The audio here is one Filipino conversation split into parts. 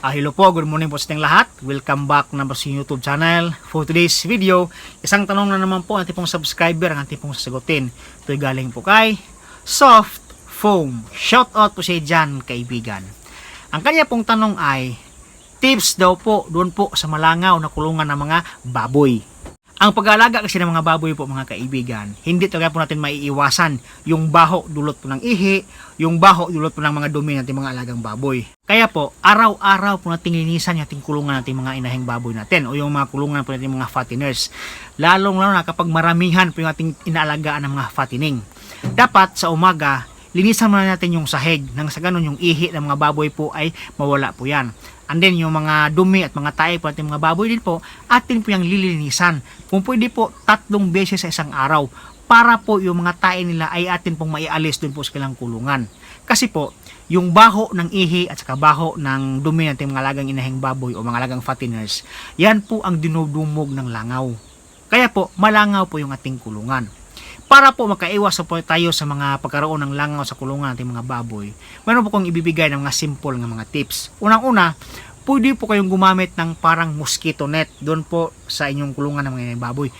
Ah, hello po, good morning po sa ating lahat. Welcome back na sa YouTube channel. For today's video, isang tanong na naman po ang ating pong subscriber ang ating pong sasagutin. Ito'y galing po kay Soft Foam. Shout out po siya dyan, kaibigan. Ang kanya pong tanong ay, tips daw po doon po sa malangaw na kulungan ng mga baboy. Ang pag-aalaga kasi ng mga baboy po mga kaibigan, hindi talaga po natin maiiwasan yung baho dulot po ng ihi, yung baho dulot po ng mga dumi natin mga alagang baboy. Kaya po, araw-araw po natin linisan yung ating kulungan natin mga inahing baboy natin o yung mga kulungan po natin mga fatteners. Lalong lalo na kapag maramihan po yung ating inaalagaan ng mga fattening. Dapat sa umaga, linisan muna natin yung sahig nang sa ganun yung ihi ng mga baboy po ay mawala po yan. And then yung mga dumi at mga tae po natin mga baboy din po, atin po yung lilinisan. Kung pwede po, tatlong beses sa isang araw para po yung mga tae nila ay atin pong maialis dun po sa kanilang kulungan. Kasi po, yung baho ng ihi at saka baho ng dumi natin mga lagang inahing baboy o mga lagang fatteners, yan po ang dinudumog ng langaw. Kaya po, malangaw po yung ating kulungan para po makaiwas po tayo sa mga pagkaroon ng langaw sa kulungan nating mga baboy, meron po kong ibibigay ng mga simple ng mga tips. Unang-una, pwede po kayong gumamit ng parang mosquito net doon po sa inyong kulungan ng mga baboy.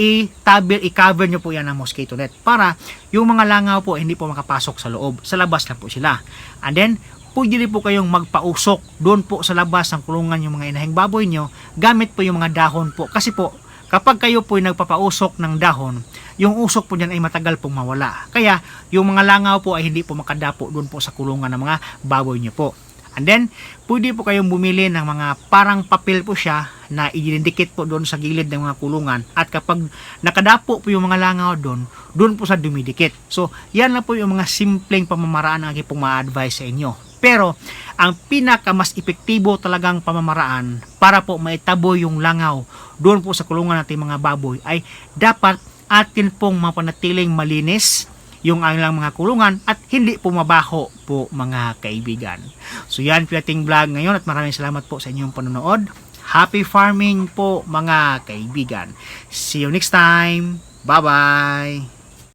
I-tabil, i-cover nyo po yan ng mosquito net para yung mga langaw po hindi po makapasok sa loob. Sa labas na po sila. And then, pwede rin po kayong magpausok doon po sa labas ng kulungan yung mga inahing baboy nyo gamit po yung mga dahon po. Kasi po, kapag kayo po ay nagpapausok ng dahon, yung usok po dyan ay matagal pong mawala. Kaya, yung mga langaw po ay hindi po makadapo doon po sa kulungan ng mga baboy nyo po. And then, pwede po kayong bumili ng mga parang papel po siya na ididikit po doon sa gilid ng mga kulungan. At kapag nakadapo po yung mga langaw doon, doon po sa dumidikit. So, yan na po yung mga simpleng pamamaraan na aking pong ma-advise sa inyo. Pero, ang pinaka mas epektibo talagang pamamaraan para po maitabo yung langaw doon po sa kulungan natin mga baboy ay dapat atin pong mapanatiling malinis yung ang mga kulungan at hindi po mabaho po mga kaibigan. So yan po ating vlog ngayon at maraming salamat po sa inyong panonood. Happy farming po mga kaibigan. See you next time. Bye-bye.